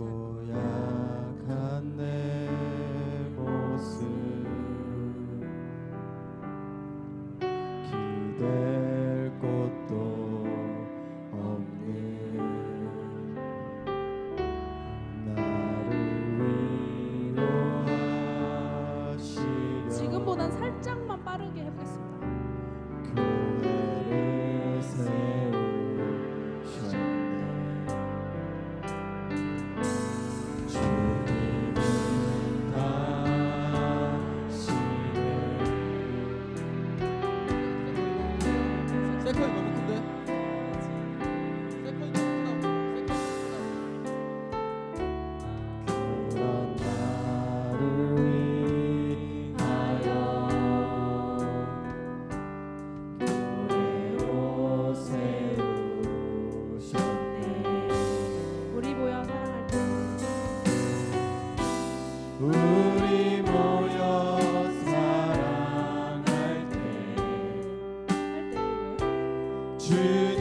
Oh yeah. Jesus.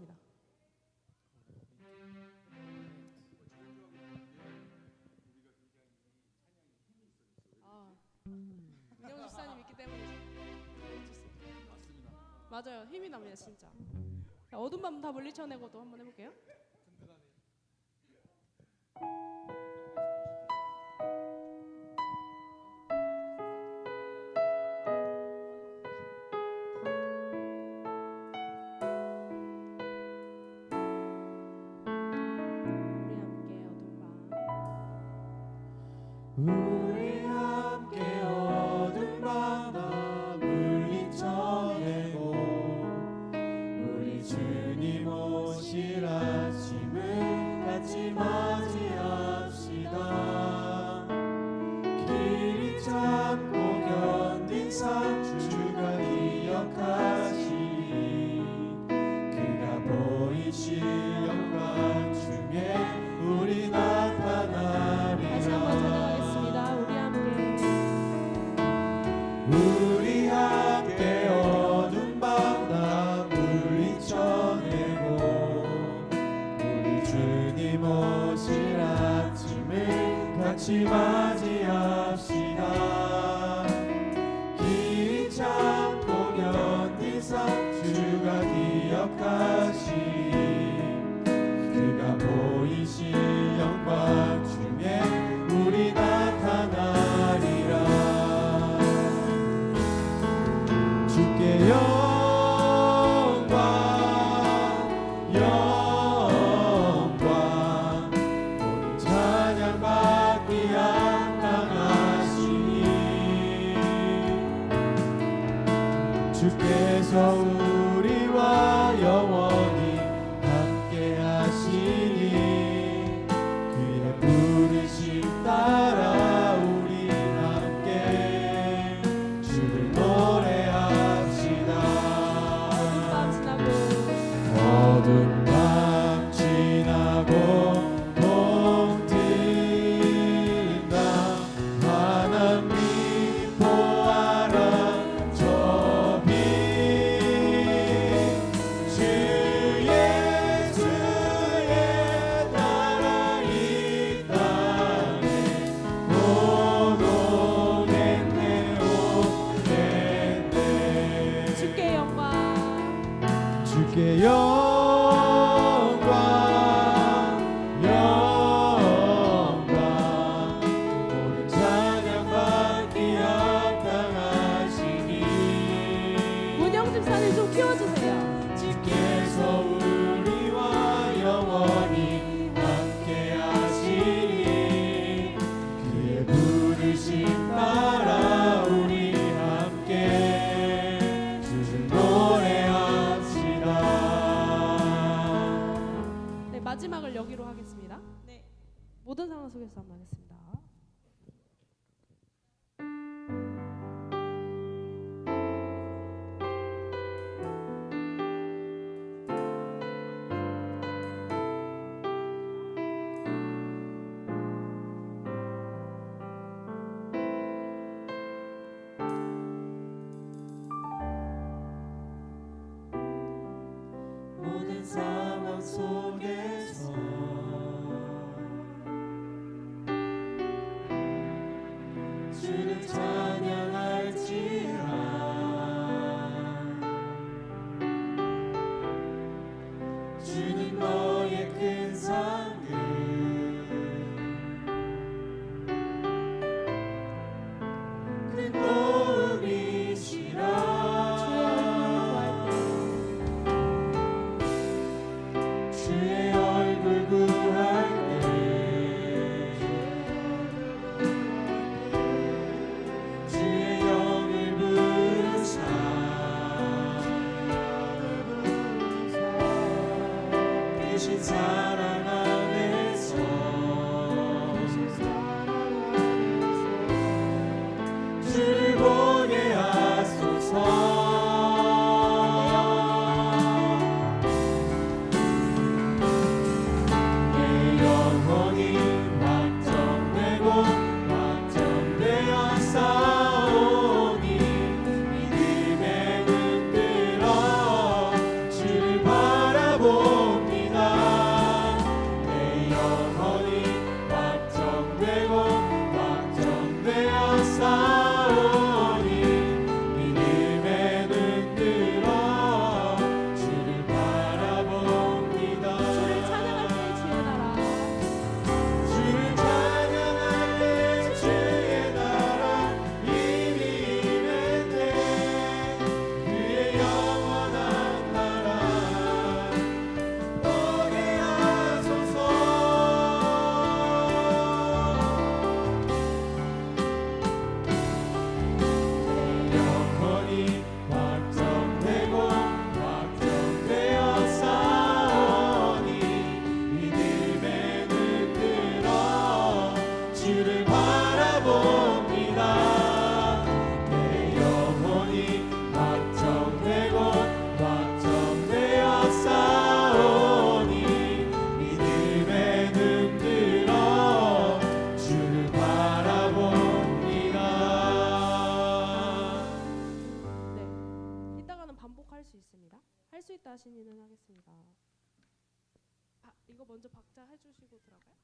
같습니다. 아, 이정주 사님 있기 때문에 맞습니다. 맞아요. 힘이 납니다, 진짜. 어둠 밤다 물리쳐내고도 한번 해볼게요. 든든하네. 우리 함께 어둠 바다 물리쳐내고 우리 주님 오실 아침을 같이 맞이합시다. 길이 찾고 견딘 삶 주가 기억하시니 그가 보이시 다시 맞이합시다. 함께요. 모든 상황 속에서 한 번 했습니다. 박자 해주시고 들어가요?